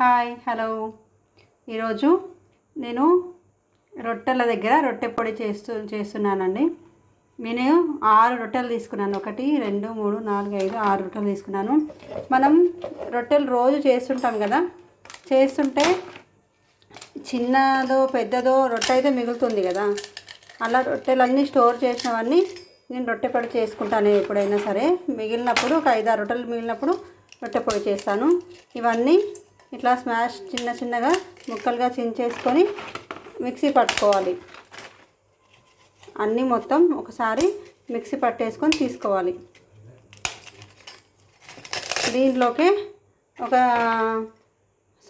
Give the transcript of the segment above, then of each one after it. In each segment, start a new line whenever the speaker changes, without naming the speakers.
Hi hello. ఈరోజు నేను రొట్టెల దగ్గర రొట్టె పొడి చేస్తూ చేస్తున్నానండి. నేను ఆరు రొట్టెలు తీసుకున్నాను. ఒకటి రెండు మూడు నాలుగు ఐదు ఆరు రొట్టెలు తీసుకున్నాను. మనం రొట్టెలు రోజు చేస్తుంటాం కదా. చేస్తుంటే చిన్నదో పెద్దదో రొట్టె అయితే మిగులుతుంది కదా. అలా రొట్టెలన్నీ స్టోర్ చేసినవన్నీ నేను రొట్టె పొడి చేసుకుంటాను ఎప్పుడైనా సరే. మిగిలినప్పుడు ఒక ఐదు ఆరు రొట్టెలు మిగిలినప్పుడు రొట్టె పొడి చేస్తాను. ఇవన్నీ ఇట్లా స్మాష్ చిన్న చిన్నగా ముక్కలుగా చించేసుకొని మిక్సీ పట్టుకోవాలి. అన్నీ మొత్తం ఒకసారి మిక్సీ పట్టేసుకొని తీసుకోవాలి. దీంట్లోకి ఒక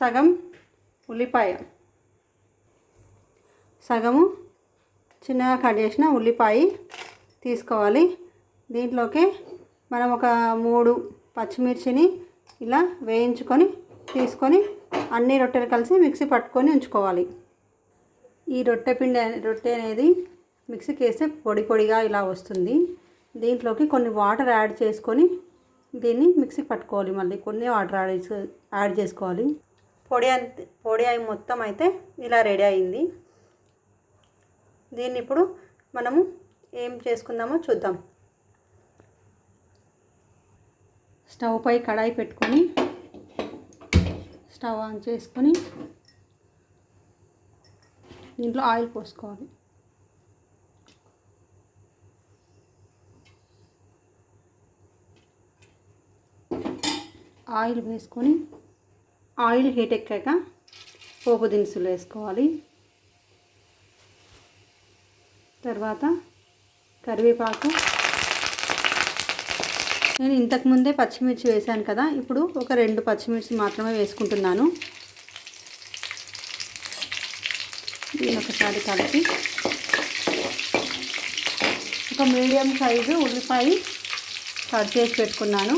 సగం ఉల్లిపాయ. సగము చిన్నగా కట్ చేసిన ఉల్లిపాయ తీసుకోవాలి. దీంట్లోకి మనం ఒక మూడు పచ్చిమిర్చిని ఇలా వేయించుకొని తీసుకొని అన్ని రొట్టెలు కలిసి మిక్సీ పట్టుకొని ఉంచుకోవాలి. ఈ రొట్టె పిండి రొట్టె అనేది మిక్సీకి వేస్తే పొడి పొడిగా ఇలా వస్తుంది. దీంట్లోకి కొన్ని వాటర్ యాడ్ చేసుకొని దీన్ని మిక్సీకి పట్టుకోవాలి. మళ్ళీ కొన్ని వాటర్ యాడ్ చేసు- యాడ్ చేసుకోవాలి. పొడి పొడి అయి మొత్తం అయితే ఇలా రెడీ అయింది. దీన్ని ఇప్పుడు మనము ఏం చేసుకుందామో చూద్దాం. స్టవ్ పై కడాయి పెట్టుకొని స్టవ్ ఆన్ చేసుకొని దీంట్లో ఆయిల్ పోసుకోవాలి. ఆయిల్ వేసుకొని ఆయిల్ హీట్ ఎక్కాక పోపు దినుసులు వేసుకోవాలి. తర్వాత కరివేపాకు నేను ఇంతకుముందే పచ్చిమిర్చి వేశాను కదా ఇప్పుడు ఒక రెండు పచ్చిమిర్చి మాత్రమే వేసుకుంటున్నాను. దీని ఒకసారి కలిపి. ఒక మీడియం సైజు ఉల్లిపాయ కట్ చేసి పెట్టుకున్నాను.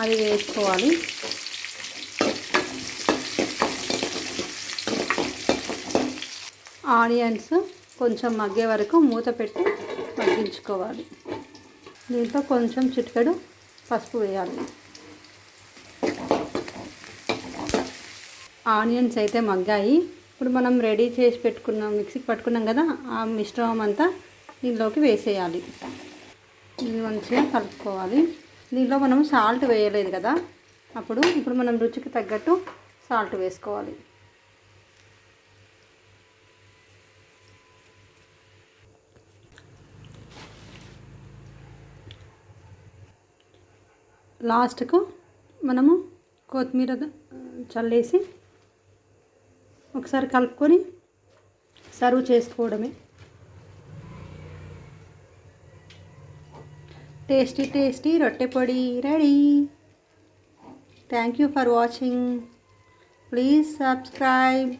అది వేసుకోవాలి. ఆనియన్స్ కొంచెం మగ్గే వరకు మూత పెట్టి మగ్గించుకోవాలి. దీంట్లో కొంచెం చిటికెడు పసుపు వేయాలి. ఆనియన్స్ అయితే మగ్గాయి. ఇప్పుడు మనం రెడీ చేసి పెట్టుకున్నాం మిక్సీకి పట్టుకున్నాం కదా ఆ మిశ్రమం అంతా దీనిలోకి వేసేయాలి. ఇది మంచిగా కలుపుకోవాలి. దీనిలో మనం సాల్ట్ వేయలేదు కదా అప్పుడు ఇప్పుడు మనం రుచికి తగ్గట్టు సాల్ట్ వేసుకోవాలి. లాస్ట్కు మనము కొత్తిమీర చల్లేసి ఒకసారి కలుపుకొని సర్వ్ చేసుకోవడమే. టేస్టీ టేస్టీ రొట్టె పొడి ready. Thank you for watching. Please subscribe.